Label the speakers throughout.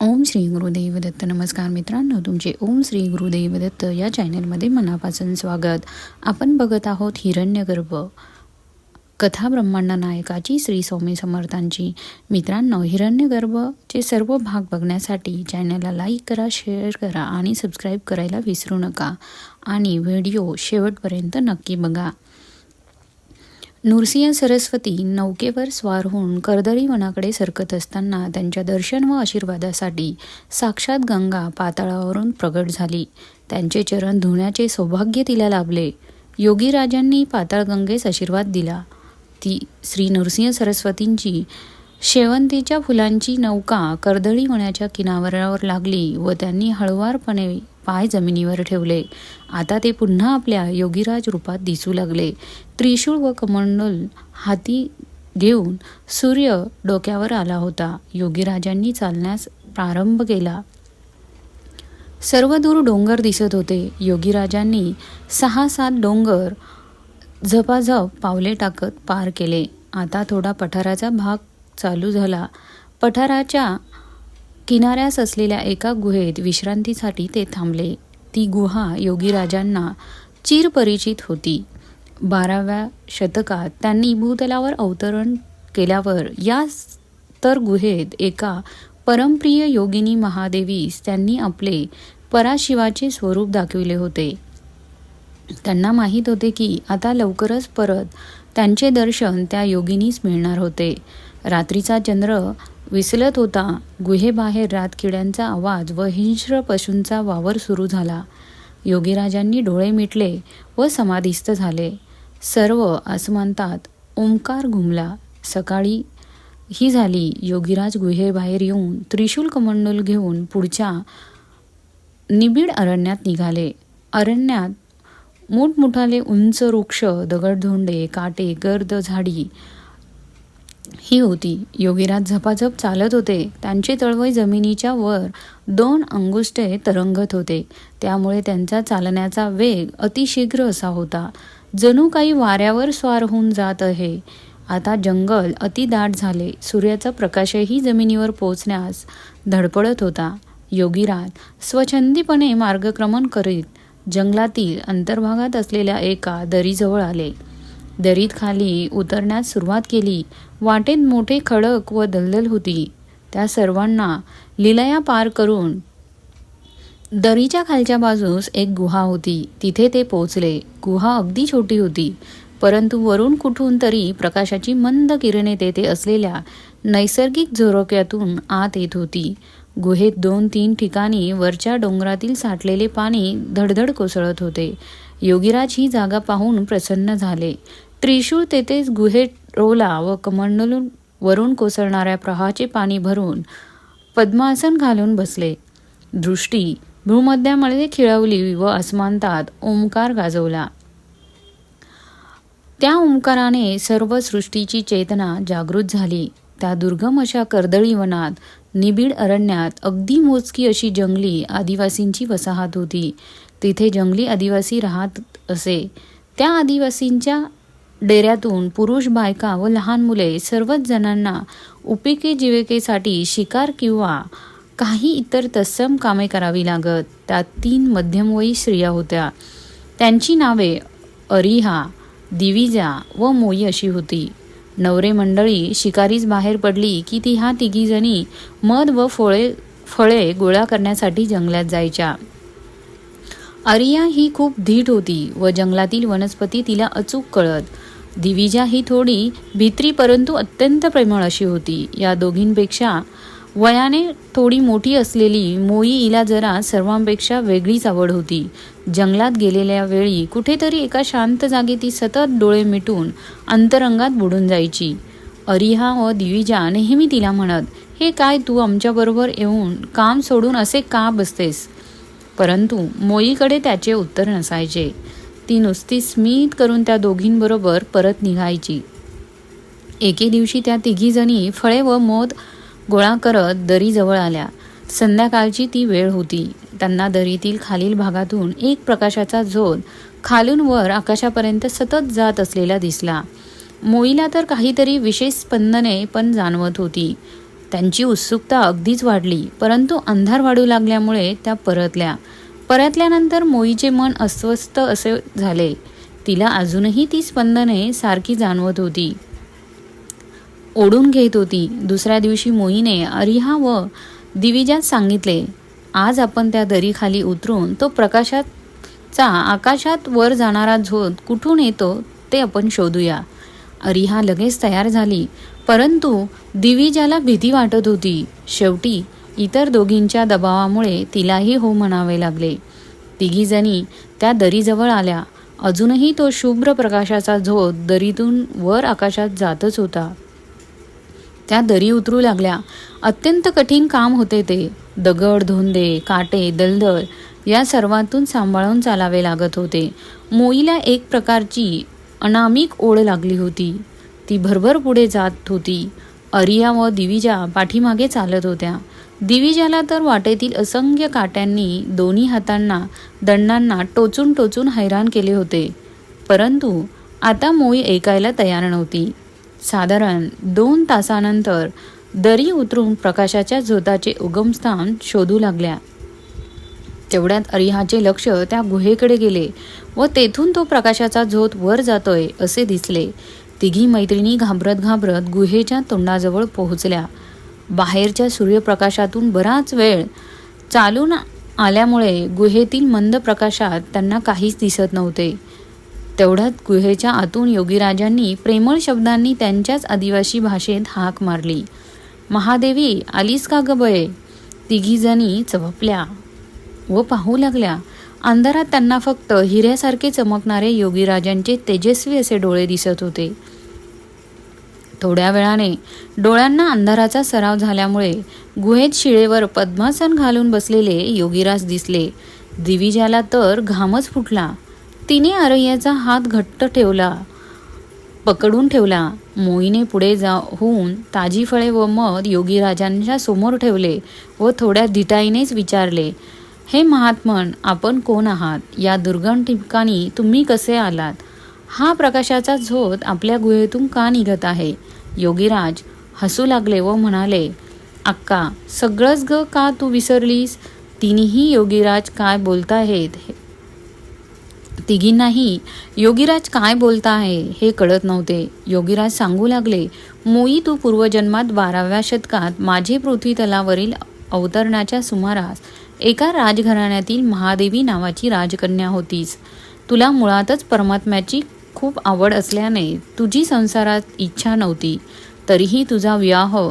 Speaker 1: ओम श्री गुरुदेव दत्त नमस्कार मित्रांनो तुमचे ओम श्री गुरुदेव दत्त या चॅनलमध्ये मनापासून स्वागत. आपण बघत आहोत हिरण्यगर्भ. कथा ब्रह्मांड नायकाची श्री स्वामी समर्थांची. मित्रांनो हिरण्यगर्भचे सर्व भाग बघण्यासाठी चॅनलला लाईक करा शेअर करा आणि सबस्क्राईब करायला विसरू नका. आणि व्हिडिओ शेवटपर्यंत नक्की बघा. नृसिंह सरस्वती नौकेवर स्वार होऊन कर्दळी वनाकडे सरकत असताना त्यांच्या दर्शन व आशीर्वादासाठी साक्षात गंगा पाताळावरून प्रगट झाली. त्यांचे चरण धुण्याचे सौभाग्य तिला लाभले. योगीराजांनी पाताळगंगेस आशीर्वाद दिला. ती श्री नृसिंह सरस्वतींची शेवंतीच्या फुलांची नौका कर्दळी वनाच्या किनाऱ्यावर लागली व त्यांनी हळुवारपणे पाय जमिनीवर ठेवले. आता ते पुन्हा आपल्या योगीराज रूपात दिसू लागले. त्रिशूळ व कमंडल हाती घेऊन सूर्य डोक्यावर आला होता. योगीराजांनी चालण्यास प्रारंभ केला. सर्व दूर डोंगर दिसत होते. योगीराजांनी सहा सात डोंगर झपाझप पावले टाकत पार केले. आता थोडा पठाराचा भाग चालू झाला. पठाराच्या किनाऱ्यास असलेल्या एका गुहेत विश्रांतीसाठी ते थांबले. ती गुहा योगीराजांना चिरपरिचित होती. बाराव्या शतकात त्यांनी भूतलावर अवतरण केल्यावर या तर गुहेत एका परमप्रिय योगिनी महादेवीस त्यांनी आपले पराशिवाचे स्वरूप दाखविले होते. त्यांना माहीत होते की आता लवकरच परत त्यांचे दर्शन त्या योगिनीस मिळणार होते. रात्रीचा चंद्र विसलत होता. गुहेबाहेर रातकिड्यांचा आवाज व हिंस्र पशूंचा वावर सुरू झाला. योगीराजांनी डोळे मिटले व समाधिस्थ झाले. सर्व आसमानतात ओंकार घुमला. सकाळी ही झाली. योगीराज गुहेबाहेर येऊन त्रिशूल कमंडल घेऊन पुढच्या निबिड अरण्यात निघाले. अरण्यात मोठमोठाले उंच वृक्ष दगडधोंडे काटे गर्द झाडी ही होती. योगीराज झपाझप चालत होते. त्यांचे तळवय जमिनीच्या वर दोन अंगुष्टे तरंगत होते. त्यामुळे त्यांचा चालण्याचा वेग अतिशीघ्र असा होता. जणू काही वाऱ्यावर स्वार होऊन जात आहे. आता जंगल अतिदाट झाले. सूर्याचा प्रकाशही जमिनीवर पोचण्यास धडपडत होता. योगीराज स्वच्छंदीपणे मार्गक्रमण करीत जंगलातील अंतर्भागात असलेल्या एका दरीजवळ आले. दरीत खाली उतरण्यास सुरुवात केली. वाटेत मोठे खडक व दलदल होती. त्या सर्वांना लिलया पार करून दरीच्या खालच्या बाजूस एक गुहा होती. तिथे ते पोचले गुहा अगदी छोटी होती परंतु वरून कुठून तरी प्रकाशाची मंद किरणे तेथे असलेल्या नैसर्गिक झोरोक्यातून आत येत होती. गुहेत दोन तीन ठिकाणी वरच्या डोंगरातील साठलेले पाणी धडधड कोसळत होते. योगीराज ही जागा पाहून प्रसन्न झाले. त्रिशूळ तेथेच गुहेत रोला व कमंडलून वरून कोसळणाऱ्या प्रहाचे पाणी भरून पद्मासन घालून बसले. दृष्टी भूमध्यामध्ये खिळवली व आसमांतात ओंकार गाजवला. त्या ओंकाराने सर्व सृष्टीची चेतना जागृत झाली. त्या दुर्गम अशा कर्दळी वनात निबिड अरण्यात अगदी मोजकी अशी जंगली आदिवासींची वसाहत होती. तिथे जंगली आदिवासी राहत असे. त्या आदिवासींच्या डेऱ्यातून पुरुष बायका व लहान मुले सर्वच जणांना उपिके जीविकेसाठी शिकार किंवा काही इतर तत्सम कामे करावी लागत. त्यात तीन मध्यमवयी स्त्रिया होत्या. त्यांची नावे अरिहा दिविजा व मोई अशी होती. नवरे मंडळी शिकारीच बाहेर पडली की ती ह्या तिघीजणी मध व फळे फळे गोळा करण्यासाठी जंगलात जायच्या. आरिया ही खूप धीट होती व जंगलातील वनस्पती तिला अचूक कळत. दिविजा ही थोडी भित्री परंतु अत्यंत प्रेमळ अशी होती. या दोघींपेक्षा वयाने थोडी मोठी असलेली मोई हिला जरा सर्वांपेक्षा वेगळीच आवड होती. जंगलात गेलेल्या वेळी कुठेतरी एका शांत जागी ती सतत डोळे मिटून अंतरंगात बुडून जायची. अरिहा व दिविजा नेहमी तिला म्हणत हे काय तू आमच्याबरोबर येऊन काम सोडून असे का बसतेस? परंतु मोईकडे त्याचे उत्तर नसायचे. ती नुसती स्मित करून त्या दोघींबरोबर परत निघायची. एके दिवशी त्या तिघीजणी फळे व मोद गोळा करत दरीजवळ आल्या. संध्याकाळची ती वेळ होती. त्यांना दरीतील खालील भागातून एक प्रकाशाचा झोत खालून वर आकाशापर्यंत सतत जात असलेला दिसला. मोईला तर काहीतरी विशेष स्पंदने पण जाणवत होती. त्यांची उत्सुकता अगदीच वाढली परंतु अंधार वाढू लागल्यामुळे त्या परतल्या. परतल्यानंतर मोईचे मन अस्वस्थ असे झाले. तिला अजूनही ती स्पंदने सारखी जाणवत होती. ओढून घेत होती. दुसऱ्या दिवशी मोईने अरिहा व दिविजात सांगितले आज आपण त्या दरीखाली उतरून तो प्रकाशाचा आकाशात वर जाणारा झोत कुठून येतो ते आपण शोधूया. अरिहा लगेच तयार झाली. परंतु दिविजाला भीती वाटत होती शेवटी इतर दोघींच्या दबावामुळे तिलाही हो म्हणावे लागले. तिघीजणी त्या दरीजवळ आल्या. अजूनही तो शुभ्र प्रकाशाचा झोत दरीतून वर आकाशात जातच होता. त्या दरी उतरू लागल्या. अत्यंत कठीण काम होते ते. दगड धोंदे काटे दलदल या सर्वातून सांभाळून चालावे लागत होते. मोईला एक प्रकारची अनामिक ओढ लागली होती. ती भरभर पुढे जात होती. अरिया व दिविजा पाठीमागे चालत होत्या. दिविजाला तर वाटेतील असंख्य काट्यांनी दोन्ही हातांना दंडांना टोचून टोचून हैराण केले होते. परंतु आता मोई ऐकायला तयार नव्हती. साधारण दोन तासानंतर दरी उतरून प्रकाशाच्या झोताचे उगमस्थान शोधू लागल्या. तेवढ्यात अरिहाचे लक्ष त्या गुहेकडे गेले व तेथून तो प्रकाशाचा झोत वर जातोय असे दिसले. तिघी मैत्रिणी घाबरत घाबरत गुहेच्या तोंडाजवळ पोहोचल्या. बाहेरच्या सूर्यप्रकाशातून बराच वेळ चालून आल्यामुळे गुहेतील मंद प्रकाशात त्यांना काहीच दिसत नव्हते. तेवढ्यात गुहेच्या आतून योगीराजांनी प्रेमळ शब्दांनी त्यांच्याच आदिवासी भाषेत हाक मारली. महादेवी आलीस का गबये तिघीजणी चवपल्या. व पाहू लागल्या. अंधारात त्यांना फक्त हिऱ्यासारखे चमकणारे योगीराजांचे तेजस्वी असे डोळे दिसत होते. थोड्या वेळाने डोळ्यांना अंधाराचा सराव झाल्यामुळे गुहेत शिळेवर पद्मासन घालून बसलेले योगीराज दिसले. दिविजाला तर घामच फुटला. तिने अरय्याचा हात घट्ट ठेवला पकडून ठेवला. मोईने पुढे जाऊन ताजी फळे व मध योगीराजांच्या समोर ठेवले व थोड्या धिटाईनेच विचारले हे महात्मन आपण कोण आहात? या दुर्गम ठिकाणी तुम्ही कसे आलात? हा प्रकाशाचा झोत आपल्या गुहेतून का निघत आहे? योगीराज हसू लागले व म्हणाले अक्का सगळंच ग का तू विसरलीस? तिन्ही योगीराज काय बोलताहेत? तिघींनाही योगीराज काय बोलता आहे हे कळत नव्हते. योगीराज सांगू लागले मोई तू पूर्वजन्मात बाराव्या शतकात माझे पृथ्वी तलावरील अवतरण्याच्या सुमारास एका राजघराण्यातील महादेवी नावाची राजकन्या होतीस. तुला मुळातच परमात्म्याची खूप आवड असल्याने तुझी संसारात इच्छा नव्हती. तरीही तुझा विवाह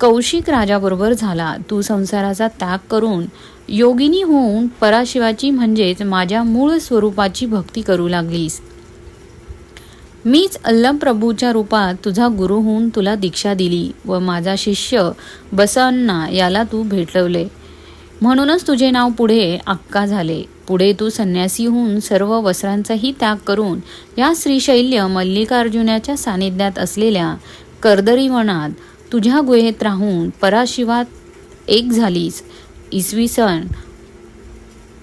Speaker 1: कौशिक राजाबरोबर झाला. तू संसाराचा त्याग करून योगिनी होऊन पराशिवाची म्हणजेच माझ्या मूळ स्वरूपाची भक्ती करू लागलीस. मीच अल्लम प्रभूच्या रूपात तुझा गुरु होऊन तुला दीक्षा दिली व माझा शिष्य बसन्ना याला तू भेटवले. म्हणूनच तुझे नाव पुढे अक्का झाले. पुढे तू संन्यासी होऊन सर्व वस्त्रांचाही त्याग करून या श्रीशैल्य मल्लिकार्जुनाच्या सानिध्यात असलेल्या कर्दरी वनात तुझ्या गुहेत राहून पराशिवात एक झालीस. इसवी सन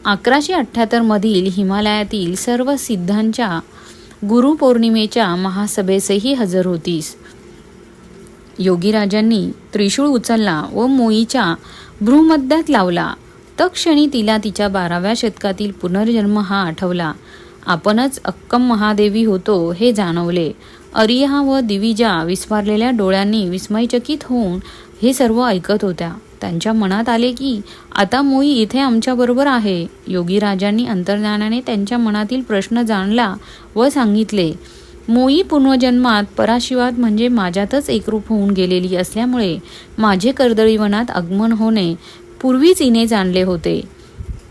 Speaker 1: अकराशे अठ्ठ्याहत्तरमधील हिमालयातील सर्व सिद्धांच्या गुरुपौर्णिमेच्या महासभेसही हजर होतीस. योगीराजांनी त्रिशूळ उचलला व मोईच्या भ्रूमध्यात लावला. तक्षणी तिला तिच्या बाराव्या शतकातील पुनर्जन्म हा आठवला. आपणच अक्कम महादेवी होतो हे जाणवले. अरिया व दिविजा विस्फारलेल्या डोळ्यांनी विस्मयचकित होऊन हे सर्व ऐकत होत्या. त्यांच्या मनात आले की आता मोई इथे आमच्याबरोबर आहे. योगीराजांनी अंतर्ज्ञानाने त्यांच्या मनातील प्रश्न जाणला व सांगितले मोई पुनर्जन्मात पराशिवात म्हणजे माझ्यातच एकरूप होऊन गेलेली असल्यामुळे माझे कर्दळीवनात आगमन होणे पूर्वीच इने जाणले होते.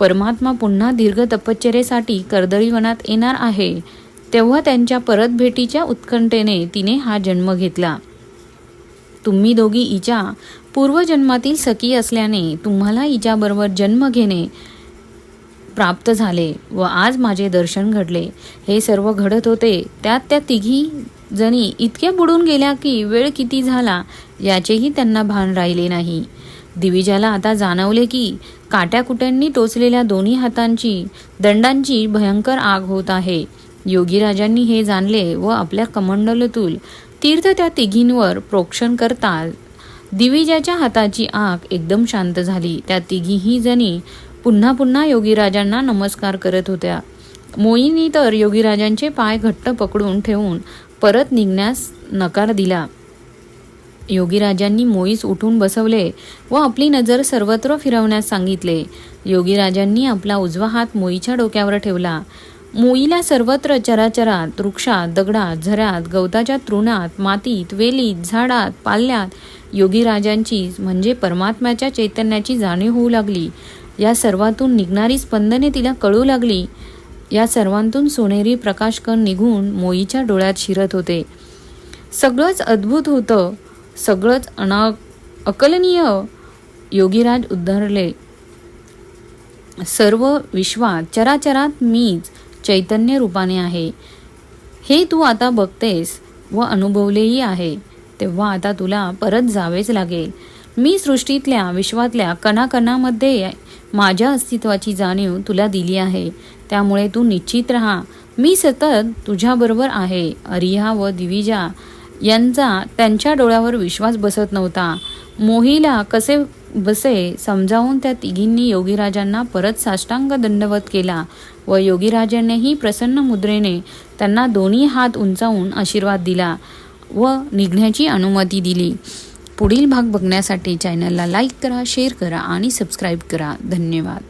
Speaker 1: परमात्मा पुन्हा दीर्घ तपश्चर्येसाठी कर्दळीवनात येणार आहे तेव्हा त्यांच्या परत भेटीच्या उत्कंठेने तिने हा जन्म घेतला. तुम्ही दोघी इच्या पूर्वजन्मातील सखी असल्याने तुम्हाला हिच्याबरोबर जन्म घेणे प्राप्त झाले व आज माझे दर्शन घडले. हे सर्व घडत होते. त्यात त्या तिघी जणी इतक्या बुडून गेल्या की वेळ किती झाला याचेही त्यांना भान राहिले नाही. दिविजाला आता जाणवले की काट्याकुट्यांनी टोचलेल्या दोन्ही हातांची दंडांची भयंकर आग होत आहे. योगीराजांनी हे जाणले व आपल्या कमंडलतूल तीर्थ त्या तिघींवर प्रोक्षण करता दिविजाच्या हाताची आग एकदम शांत झाली. त्या तिघीही जणी पुन्हा पुन्हा योगीराजांना नमस्कार करत होत्या. मोईनी तर योगीराजांचे पाय घट्ट पकडून ठेवून परत निघण्यास नकार दिला. योगीराजांनी मोईस उठून बसवले व आपली नजर सर्वत्र फिरवण्यास सांगितले. योगीराजांनी आपला उजवा हात मोईच्या डोक्यावर ठेवला. मोईला सर्वत्र चराचरात वृक्षात दगडात झऱ्यात गवताच्या तृणात मातीत वेलीत झाडात पाल्यात योगीराजांची म्हणजे परमात्म्याच्या चैतन्याची जाणीव होऊ लागली. या सर्वातून निघणारी स्पंदने तिला कळू लागली. या सर्वांतून सोनेरी प्रकाशकण निघून मोईच्या डोळ्यात शिरत होते. सगळंच अद्भुत होतं. सगळंच अना अकलनीय योगीराज उद्धरले. सर्व विश्वात चराचरात मीच चैतन्य रूपाने आहे. हे तू आता बघतेस व अनुभवलेही आहे. तेव्हा आता तुला परत जावेच लागेल. मी सृष्टीतल्या विश्वातल्या कणाकणामध्ये माझ्या अस्तित्वाची जाणीव तुला दिली आहे. त्यामुळे तू निश्चित राहा. मी सतत तुझ्याबरोबर आहे. अरिहा व दिविजा यांचा त्यांच्या डोळ्यावर विश्वास बसत नव्हता. मोहीला कसे बसे समजावून त्या तिघींनी योगीराजांना परत साष्टांग दंडवत केला व योगीराजांनीही प्रसन्न मुद्रेने त्यांना दोन्ही हात उंचावून आशीर्वाद दिला व निघण्याची अनुमती दिली. पुढील भाग बघण्यासाठी चॅनलला लाईक करा शेअर करा आणि सबस्क्राईब करा. धन्यवाद.